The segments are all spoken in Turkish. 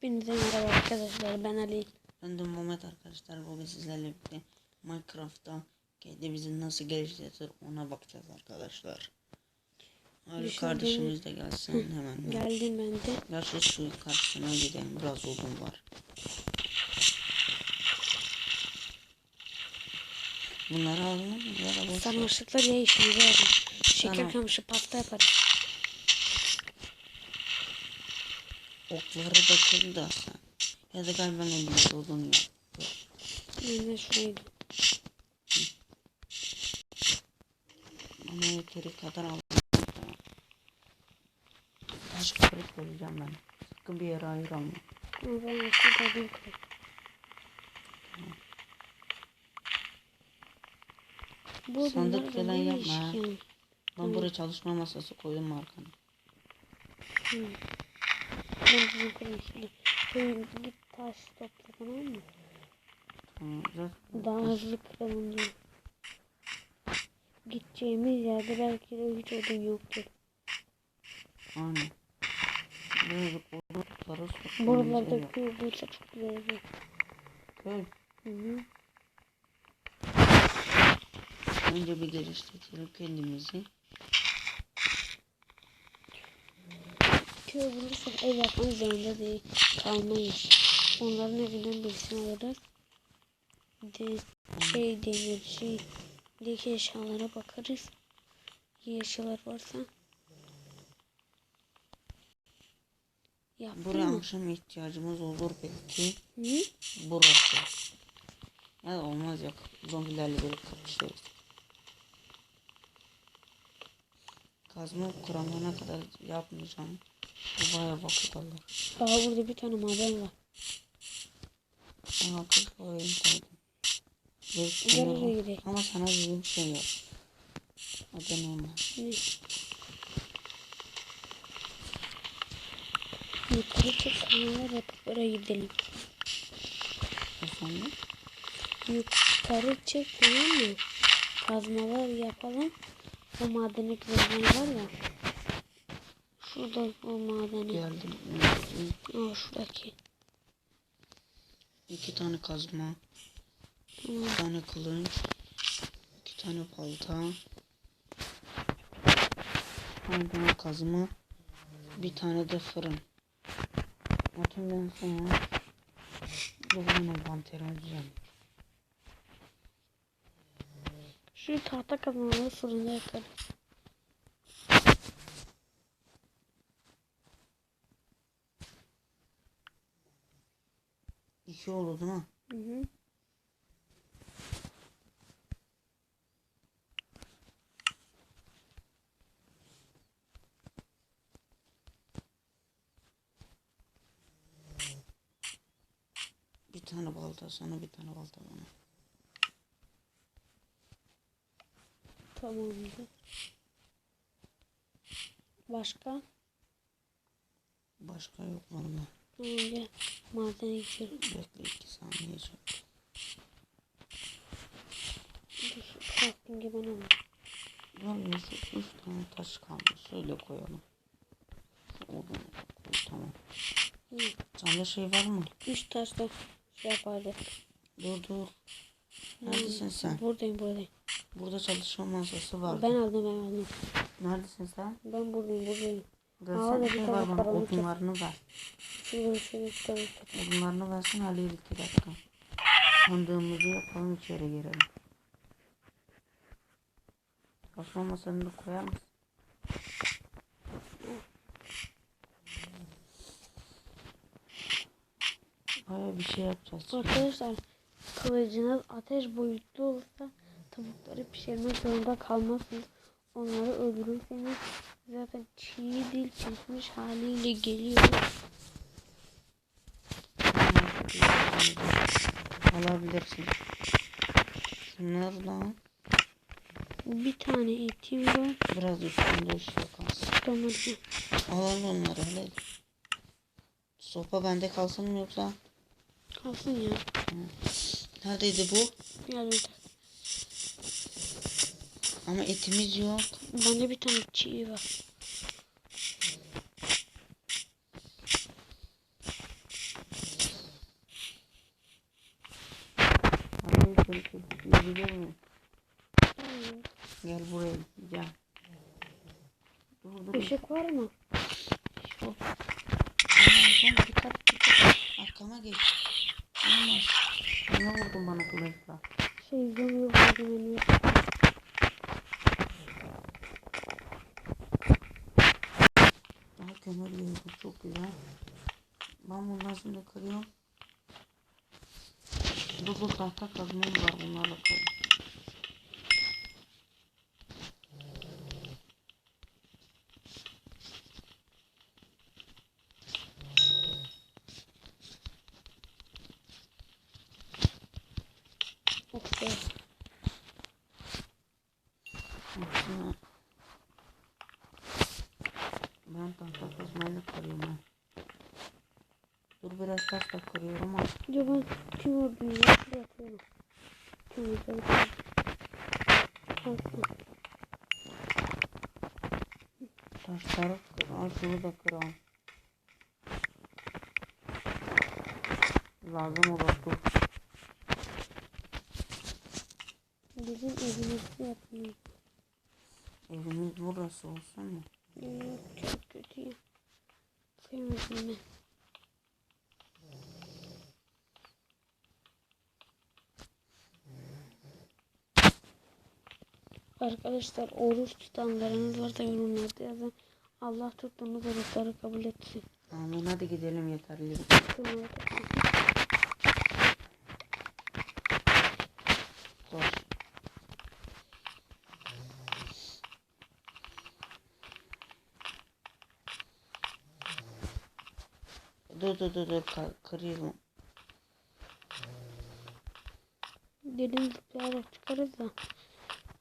Hepinize merhaba arkadaşlar ben Ali. Ben de Muhammed arkadaşlar bugün sizlerle birlikte Minecraft'ta kendimizi nasıl geliştirir ona bakacağız arkadaşlar. Ali kardeşimiz de gelsin hemen. Geldim ben de. Gerçi şu karşısına gidelim biraz odun var. Bunları alalım mı? Sarmaşıklar ya işimize yarar. Şeker Tamam. kamışı pasta yaparız. Okları da kır da. Ya da gel ben elimde odun yok. De şuraydı. Ama yeteri kadar aldım. Taş kırıp koyacağım ben. Sakın bir yere ayıramam. Ama ben şurada bir koy. Bu Sandık falan ne yapma? Ben buraya çalışma masası koydum arkana. Hı. Ben koyayım şimdi. Şöyle git taş topla tamam mı? Tamam, zaten Daha hızlı kıralım diye. Gideceğimiz yerde belki de hiç odun yoktur. Aynen. Böyle odun tutarız. Buralarda köy olursa çok güzel olur. Köy. Hı hı. Önce bir geliştirelim kendimizi. Köy bulursak ev yapmak zorunda değil. Kalmayız. Onların evinden birisini. Bir de şey demir şey. Bir de eşyalara bakarız. İyi eşyalar varsa. Yaptın Buraya mı? akşam ihtiyacımız olur belki. Hı? Burası. Ya da olmaz yok. Zombilerle böyle kapışıyoruz. Kazma kuramana kadar yapmayacağım. Bu baya vakit alır. Aa burada bir tane maden var. Ona kız koyayım koydum. Bir gidelim. Ama sana dediğim şey yok. Hadi normal. Ne? Yukarı çıkanlar yapıp oraya gidelim. Efendim? Yukarı çık tamam mı? Kazmalar yapalım. O kazmalar var ya. Şurada o madeni. Geldim. Aa şuradaki. İki tane kazma. Tamam. Bir tane kılıç. iki tane balta. Bir tane kazma. Bir tane de fırın. Atımdan sonra Bugün envanterimi düzenledim. Şu tahta kazmaları fırında yakarız. İki oldu değil mi? Hı hı. Bir tane balta sana bir tane balta bana. Tamamdır. Başka? Başka yok valla. Gel. Madene gidelim. Bekle iki saniye çok. Dur, Şu crafting'i ben alayım. Valla şu üç tane taş kalmış. Şöyle koyalım. Şu odunu da koy tamam. Hı. Sende şey var mı? Üç taşla şey yapardık. Dur dur. Neredesin sen? Buradayım buradayım. Burada çalışma masası var. Ben aldım ben aldım. Neredesin sen? Ben buradayım buradayım. Aa, Gelsene bir şey var bana odunlarını ver. Şurada şöyle tutalım. Odunlarını versin Halil iki dakika. Sandığımızı yapalım içeri girelim. Çalışma masanı da koyar mısın? Baya bir şey yapacağız. Arkadaşlar kılıcınız ateş boyutlu olursa tavukları pişirmek zorunda kalmazsınız. Onları öldürürseniz zaten çiğ değil pişmiş haliyle geliyor. Alabilirsin. Şunlar lan. Bir tane etim var. Biraz üstünde ışık kalsın. Tamam. Alalım onları hele. Sopa bende kalsın mı yoksa? Kalsın ya. Neredeydi bu? Yerde. Ama etimiz yok. Bende bir tane çiğ var. Gel buraya gideceğim. Işık var mı? Yok. Arkama geç. Ne vurdun bana kılıçla? Şey zombi vardı benim. Daha kömür yiyordu. Çok güzel. Ben bunları şimdi kırıyorum. Dur tahta kazmam var bunlarla kırıyorum. Okey. Ben tahta kazmayla kırıyorum ben. Dur biraz taş da kırıyorum ama Diyor ben tüm orduyla şuraya atıyorum. Tüm orduyla atıyorum. taşları kır. Ay şunu da kıralım. Lazım olur dur. Bizim evimizde yapmıyor. Evimiz burası olsun mu? Yok çok kötü ya. Sevmedim ben. Arkadaşlar oruç tutanlarınız varsa yorumlarda yazın. Allah tuttuğunuz oruçları kabul etsin. Amin hadi gidelim yeterli. Kılmaya tutmasın. Dur. Dur dur dur dur Kır- kırıyorum. Dedim zıplayarak çıkarız da.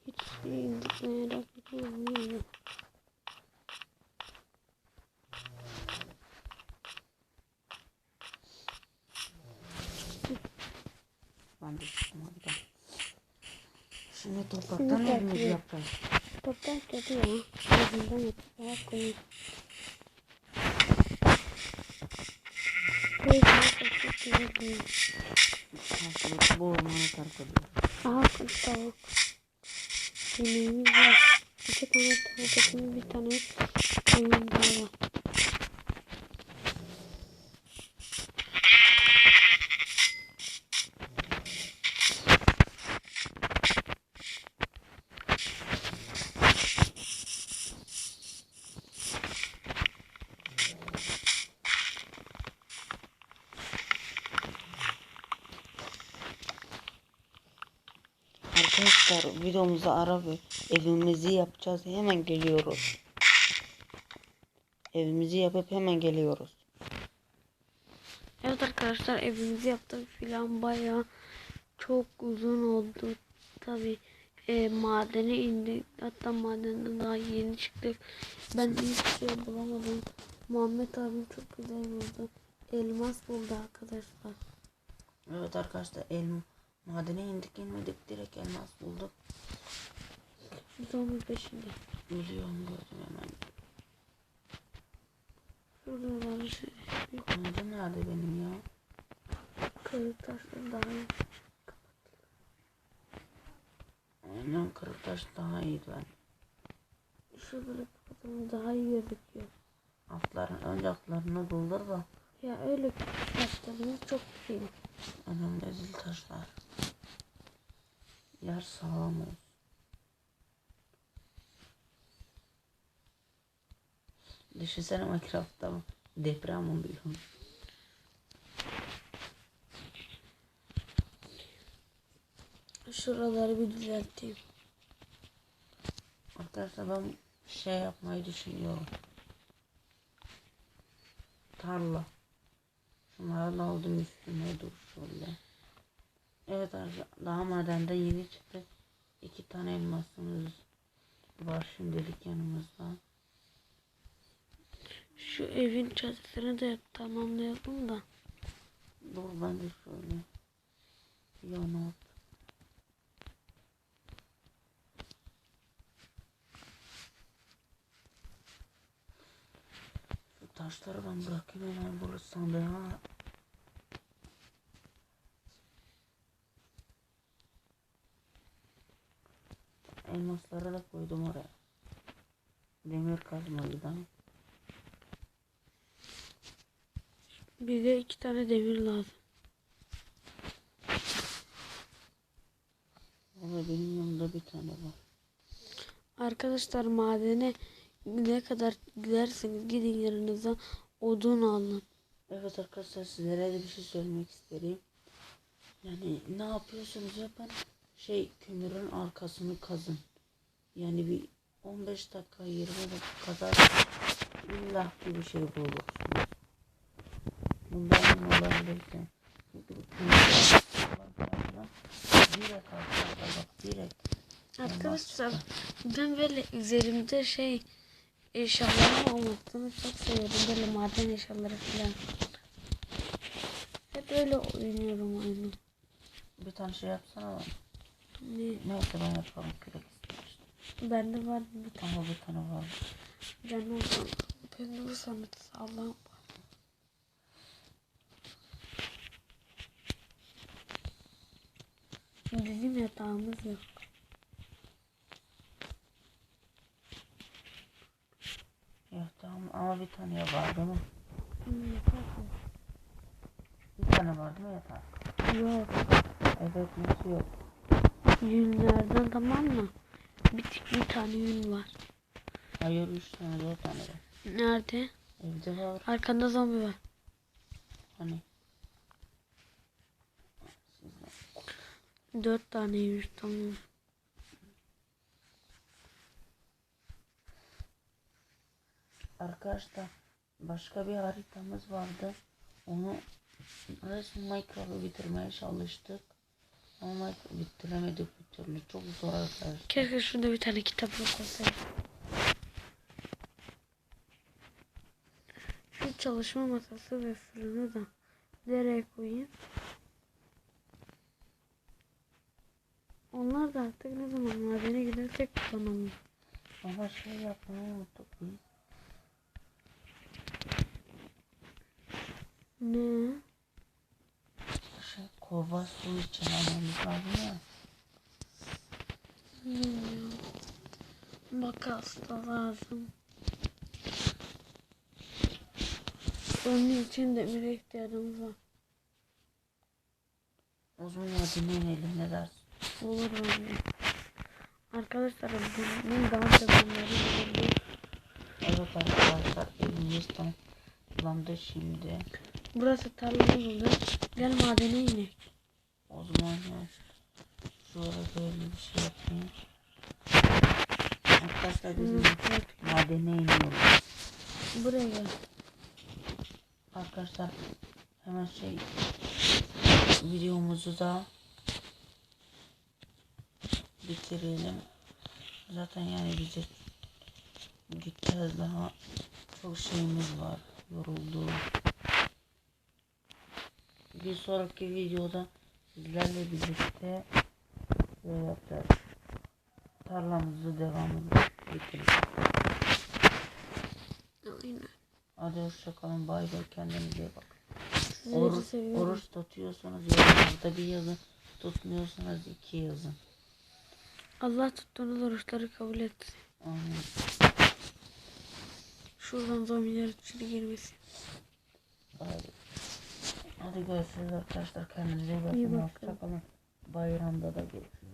Hiç şey zıplayarak çıkamıyorum. Ben de gel. Şimdi topraktan takıyor. yapacağız. Toprak kötü ya. Ağzından yaparak koyun. Karşılıklı bu ormanı terk ediyoruz. Aha kız tavuk. Yemeğimiz var. İki tane tavuk etimiz bir tane koyun daha var. Arkadaşlar videomuzu ara ve evimizi yapacağız. Hemen geliyoruz. Evimizi yapıp hemen geliyoruz. Evet arkadaşlar evimizi yaptık filan baya çok uzun oldu. Tabi e, madene indik. Hatta madenden daha yeni çıktık. Ben hiçbir şey bulamadım. Muhammed abim çok güzel buldu. Elmas buldu arkadaşlar. Evet arkadaşlar elma madene indik inmedik direkt elmas bulduk. Zombi peşinde. Biliyorum gördüm hemen. Şuraları şey, Kılıcım nerede benim ya? kırık taşlar daha iyi. Aynen kırık taş daha iyi ben. Şuraları kapatalım daha iyi gözüküyor. Altların önce altlarını doldur da Ya öyle taşlarımız çok iyi. önemli değil taşlar. Yer sağlam olsun. Düşünsene Minecraft'ta deprem oluyor. Şuraları bir düzelteyim. Arkadaşlar ben şey yapmayı düşünüyorum. Tarla. Şunları da aldım üstüne dur şöyle. Evet daha madende yeni çıktı. İki tane elmasımız var şimdilik yanımızda. Şu evin çatısını da tamamlayalım da. Dur ben de şöyle yana at. Şu taşları ben bırakayım hemen burası sandığa. Elmasları da koydum oraya. Demir kazmalıdan. Bir de iki tane demir lazım. Valla benim yanımda bir tane var. Arkadaşlar madene ne kadar giderseniz gidin yanınıza odun alın. Evet arkadaşlar sizlere de bir şey söylemek isterim. Yani ne yapıyorsunuz yapın. Şey kömürün arkasını kazın. Yani bir 15 dakika 20 dakika kadar illa bir şey bulursunuz. Bundan emin olabilirsin. Çünkü bu falan direkt arkadaşlar direkt. Arkadaşlar ben böyle üzerimde şey eşyalarım olmasını çok seviyorum. Böyle maden eşyaları falan. Hep öyle oynuyorum oyunu. Bir tane şey yapsana Ne? Neyse ben yapalım kürek istemiştim. Bende var bir tane. Bir tane var. Ben olsam. Ben olursam Allah'ım. Bizim yatağımız yok. Ya tamam ama bir tane var değil mi? Hmm, yatak yok. Bir tane var değil mi yatak? Yok. Evet nasıl yok? Yünlerden tamam mı? Bir, bir tane yün var. Hayır üç tane dört tane var. Nerede? Evde var. Arkanda zombi var. Hani? Dört tane yün tamam. Arkadaşlar başka bir haritamız vardı. Onu resmen Minecraft'ı bitirmeye çalıştık. Ama bitiremedik bir türlü. Çok zor arkadaşlar. Keşke şurada bir tane kitaplık olsaydı. Şu çalışma masası ve fırını da nereye koyayım? Onlar da artık ne zaman madene gidersek kullanalım. Ama şey yapmayı unuttuk biz. Ne? Kova su için almamız lazım ya. Bilmiyorum. Makas da lazım. Onun için demire ihtiyacımız var. O zaman hadi inelim ne dersin? Olur bence. Arkadaşlar benim daha sevenleri olabilir. Evet arkadaşlar evimiz tamamlandı şimdi. Burası tarlamız oldu. Gel madene inelim. O zaman ya şöyle böyle bir şey yapayım. Arkadaşlar bizim madene iniyoruz. Buraya gel. Arkadaşlar hemen şey videomuzu da bitirelim. Zaten yani bize gideceğiz daha çok şeyimiz var. Yoruldu. Bir sonraki videoda sizlerle birlikte böyle yapacağız. Tarlamızı devamını getireceğiz. Aynen. Hadi hoşçakalın. Bay bay. Kendinize iyi bakın. Oruç, oruç tutuyorsanız yorumlarda bir yazın. Tutmuyorsanız iki yazın. Allah tuttuğunuz oruçları kabul etsin. Aynen. Şuradan zombiler içeri girmesin. Hadi. Hadi görüşürüz arkadaşlar. Kendinize iyi İyi bakın. bakın. Hoşçakalın. Bayramda da görüşürüz.